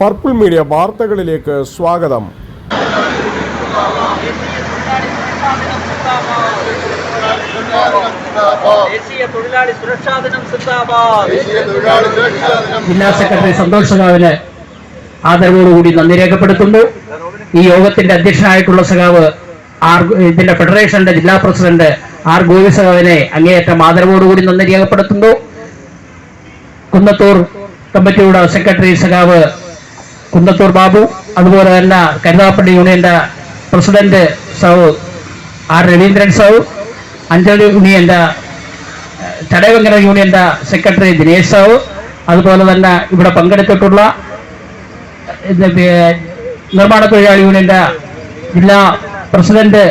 Purple media വാർത്തകളിലേക്ക് സ്വാഗതം. ജില്ലാ സെക്രട്ടറി സന്തോഷ് സഖാവിന് ആദരവോടുകൂടി നന്ദി രേഖപ്പെടുത്തുന്നു. ഈ യോഗത്തിന്റെ അധ്യക്ഷനായിട്ടുള്ള സഖാവ് ആർ ഇതിന്റെ ഫെഡറേഷന്റെ ജില്ലാ പ്രസിഡന്റ് ആർ ഗോവി സഖാവിനെ അങ്ങേയറ്റം ആദരവോടുകൂടി നന്ദി രേഖപ്പെടുത്തുന്നു. കുന്നത്തൂർ കമ്മിറ്റിയുടെ സെക്രട്ടറി സഖാവ് കുന്നത്തൂർ ബാബു അതുപോലെ തന്നെ കരുതാപ്പള്ളി യൂണിയന്റെ പ്രസിഡന്റ് സൗ ആർ രവീന്ദ്രൻ സൗ അഞ്ചൽ യൂണിയന്റെ ചടയവങ്കര യൂണിയന്റെ സെക്രട്ടറി ദിനേശ് സാവ് അതുപോലെ തന്നെ ഇവിടെ പങ്കെടുത്തിട്ടുള്ള നിർമ്മാണ തൊഴിലാളി യൂണിയന്റെ ജില്ലാ പ്രസിഡന്റ്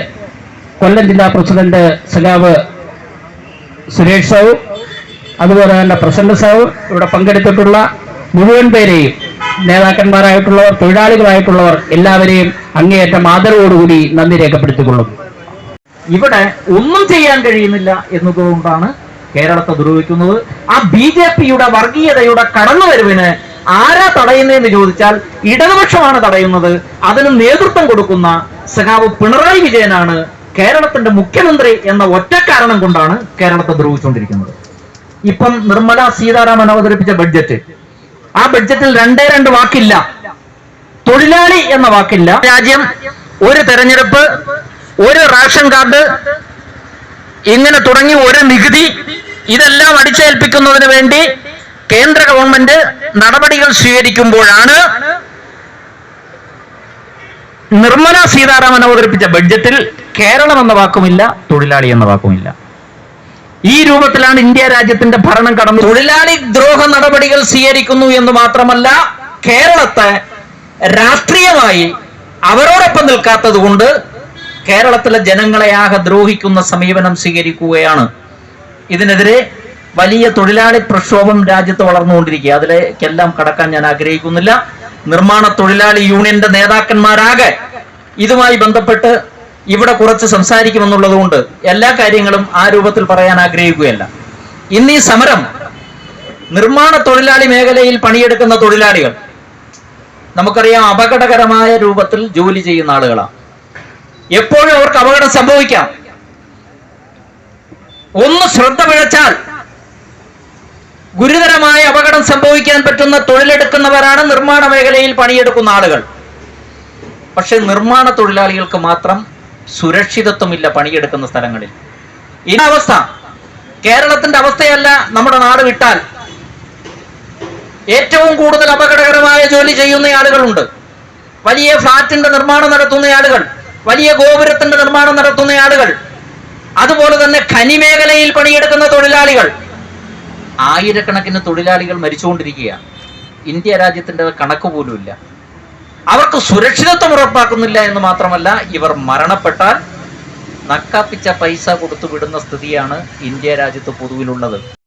കൊല്ലം ജില്ലാ പ്രസിഡന്റ് സഖാവ് സുരേഷ് സാവു അതുപോലെ തന്നെ പ്രസന്ന സാവു ഇവിടെ പങ്കെടുത്തിട്ടുള്ള മുഴുവൻ പേരെയും നേതാക്കന്മാരായിട്ടുള്ളവർ തൊഴിലാളികളായിട്ടുള്ളവർ എല്ലാവരെയും അങ്ങേയറ്റം ആദരവോടുകൂടി നന്ദി രേഖപ്പെടുത്തിക്കൊള്ളും ഇവിടെ ഒന്നും ചെയ്യാൻ കഴിയുന്നില്ല എന്നതുകൊണ്ടാണ് കേരളത്തെ ദുരൂഹിക്കുന്നത്. ആ ബി ജെ പിയുടെ വർഗീയതയുടെ കടന്നുവരവിന് ആരാ തടയുന്നതെന്ന് ചോദിച്ചാൽ ഇടതുപക്ഷമാണ് തടയുന്നത്. അതിന് നേതൃത്വം കൊടുക്കുന്ന സഖാവ് പിണറായി വിജയനാണ് കേരളത്തിന്റെ മുഖ്യമന്ത്രി എന്ന ഒറ്റ കാരണം കൊണ്ടാണ് കേരളത്തെ ദ്രോഹിച്ചുകൊണ്ടിരിക്കുന്നത്. ഇപ്പം നിർമ്മല സീതാരാമൻ അവതരിപ്പിച്ച ബഡ്ജറ്റ് ആ ബഡ്ജറ്റിൽ രണ്ടേ രണ്ട് വാക്കില്ല. തൊഴിലാളി എന്ന വാക്കില്ല. രാജ്യം ഒരു തെരഞ്ഞെടുപ്പ് ഒരു റേഷൻ കാർഡ് ഇങ്ങനെ തുടങ്ങി ഒരു നികുതി ഇതെല്ലാം അടിച്ചേൽപ്പിക്കുന്നതിന് വേണ്ടി കേന്ദ്ര ഗവൺമെന്റ് നടപടികൾ സ്വീകരിക്കുമ്പോഴാണ് നിർമ്മല സീതാരാമൻ അവതരിപ്പിച്ച ബഡ്ജറ്റിൽ കേരളം എന്ന വാക്കുമില്ല തൊഴിലാളി എന്ന വാക്കുമില്ല. ഈ രൂപത്തിലാണ് ഇന്ത്യ രാജ്യത്തിന്റെ ഭരണം കടന്നു തൊഴിലാളി ദ്രോഹ നടപടികൾ സ്വീകരിക്കുന്നു എന്ന് മാത്രമല്ല കേരളത്തെ രാഷ്ട്രീയമായി അവരോടൊപ്പം നിൽക്കാത്തത് കൊണ്ട് കേരളത്തിലെ ജനങ്ങളെ ആകെ ദ്രോഹിക്കുന്ന സമീപനം സ്വീകരിക്കുകയാണ്. ഇതിനെതിരെ വലിയ തൊഴിലാളി പ്രക്ഷോഭം രാജ്യത്ത് വളർന്നുകൊണ്ടിരിക്കുക അതിലേക്കെല്ലാം കടക്കാൻ ഞാൻ ആഗ്രഹിക്കുന്നില്ല. നിർമ്മാണ തൊഴിലാളി യൂണിയന്റെ നേതാക്കന്മാരാകെ ഇതുമായി ബന്ധപ്പെട്ട് ഇവിടെ കുറച്ച് സംസാരിക്കുമെന്നുള്ളതുകൊണ്ട് എല്ലാ കാര്യങ്ങളും ആ രൂപത്തിൽ പറയാൻ ആഗ്രഹിക്കുകയല്ല. ഇന്ന് ഈ സമരം നിർമ്മാണ തൊഴിലാളി മേഖലയിൽ പണിയെടുക്കുന്ന തൊഴിലാളികൾ നമുക്കറിയാം അപകടകരമായ രൂപത്തിൽ ജോലി ചെയ്യുന്ന ആളുകളാണ്. എപ്പോഴും അവർക്ക് അപകടം സംഭവിക്കാം. ഒന്ന് ശ്രദ്ധ പിഴച്ചാൽ ഗുരുതരമായ അപകടം സംഭവിക്കാൻ പറ്റുന്ന തൊഴിലെടുക്കുന്നവരാണ് നിർമ്മാണ മേഖലയിൽ പണിയെടുക്കുന്ന ആളുകൾ. പക്ഷെ നിർമ്മാണ തൊഴിലാളികൾക്ക് മാത്രം സുരക്ഷിതത്വമില്ല പണിയെടുക്കുന്ന സ്ഥലങ്ങളിൽ. ഈ അവസ്ഥ. കേരളത്തിന്റെ അവസ്ഥയല്ല നമ്മുടെ നാട് വിട്ടാൽ. ഏറ്റവും കൂടുതൽ അപകടകരമായ ജോലി ചെയ്യുന്ന ആളുകളുണ്ട്. വലിയ ഫ്ളാറ്റിന്റെ നിർമ്മാണം നടത്തുന്ന ആളുകൾ വലിയ ഗോപുരത്തിന്റെ നിർമ്മാണം നടത്തുന്ന ആളുകൾ അതുപോലെ തന്നെ ഖനിമേഖലയിൽ പണിയെടുക്കുന്ന തൊഴിലാളികൾ. ആയിരക്കണക്കിന് തൊഴിലാളികൾ മരിച്ചുകൊണ്ടിരിക്കുകയാണ്. ഇന്ത്യ രാജ്യത്തിന്റെ കണക്ക് പോലുമില്ല. അവർക്ക് സുരക്ഷിതത്വം ഉറപ്പാക്കുന്നില്ല എന്ന് മാത്രമല്ല ഇവർ മരണപ്പെട്ടാൽ നക്കാപ്പിച്ച പൈസ കൊടുത്തു വിടുന്ന സ്ഥിതിയാണ് ഇന്ത്യ രാജ്യത്ത് പൊതുവിലുള്ളത്.